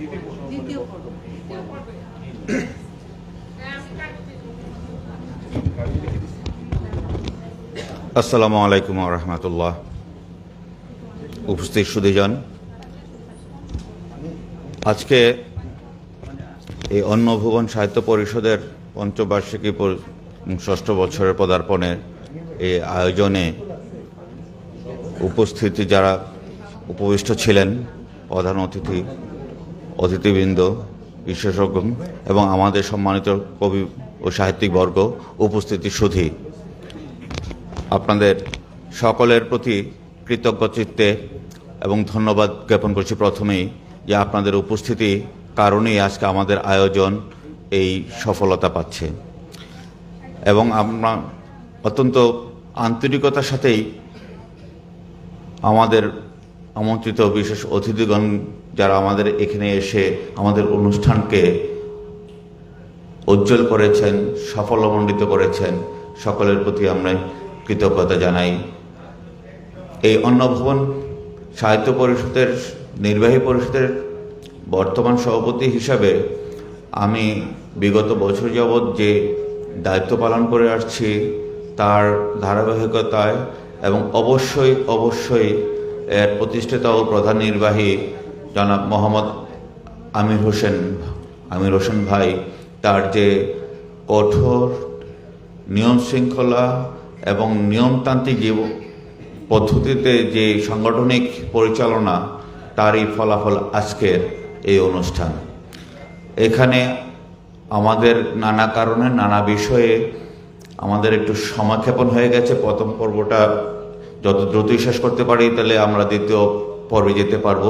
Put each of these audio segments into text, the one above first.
দ্বিতীয় পর্ব। আসসালামু আলাইকুম রহমতুল্লাহ। উপস্থিত সুদীজন আজকে এই অন্নভুবন সাহিত্য পরিষদের পঞ্চবার্ষিকী ষষ্ঠ বছরের পদার্পণের এই আয়োজনে উপস্থিতি যারা উপবিষ্ট ছিলেন প্রধান অতিথি অতিথিবৃন্দ, বিশেষজ্ঞ এবং আমাদের সম্মানিত কবি ও সাহিত্যিকবর্গ উপস্থিতি সুধী। আপনাদের সকলের প্রতি কৃতজ্ঞ চিত্তে এবং ধন্যবাদ জ্ঞাপন করছি প্রথমেই যে আপনাদের উপস্থিতি কারণেই আজকে আমাদের আয়োজন এই সফলতা পাচ্ছে। এবং আমরা অত্যন্ত আন্তরিকতার সাথেই আমাদের আমন্ত্রিত বিশেষ অতিথিগণ যারা আমাদের এখানে এসে আমাদের অনুষ্ঠানকে উজ্জ্বল করেছেন, সাফল্যমণ্ডিত করেছেন, সকলের প্রতি আমরা কৃতজ্ঞতা জানাই। এই অন্নভবন সাহিত্য পরিষদের, নির্বাহী পরিষদের বর্তমান সভাপতি হিসাবে আমি বিগত বছর যাবৎ যে দায়িত্ব পালন করে আসছি, তার ধারাবাহিকতায় এবং অবশ্যই অবশ্যই এর প্রতিষ্ঠাতা ও প্রধান নির্বাহী জনাব মোহাম্মদ আমির হোসেন আমির হোসেন ভাই, তার যে কঠোর নিয়ম শৃঙ্খলা এবং নিয়মতান্ত্রিক যে পদ্ধতিতে যে সাংগঠনিক পরিচালনা, তারই ফলাফল আজকের এই অনুষ্ঠান। এখানে আমাদের নানা কারণে, নানা বিষয়ে আমাদের একটু সমাক্ষেপণ হয়ে গেছে। প্রথম পর্বটা যত দ্রুতই শেষ করতে পারি, তাহলে আমরা দ্বিতীয় পর্বে যেতে পারব।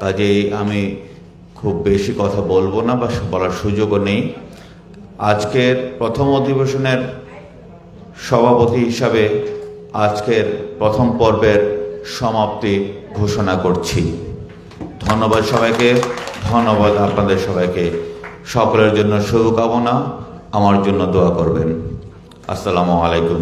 কাজেই আমি খুব বেশি কথা বলব না বা বলার সুযোগও নেই। আজকের প্রথম অধিবেশনের সভাপতি হিসাবে আজকের প্রথম পর্বের সমাপ্তি ঘোষণা করছি। ধন্যবাদ সবাইকে, ধন্যবাদ আপনাদের সবাইকে। সকলের জন্য শুভকামনা, আমার জন্য দোয়া করবেন। আসসালামু আলাইকুম।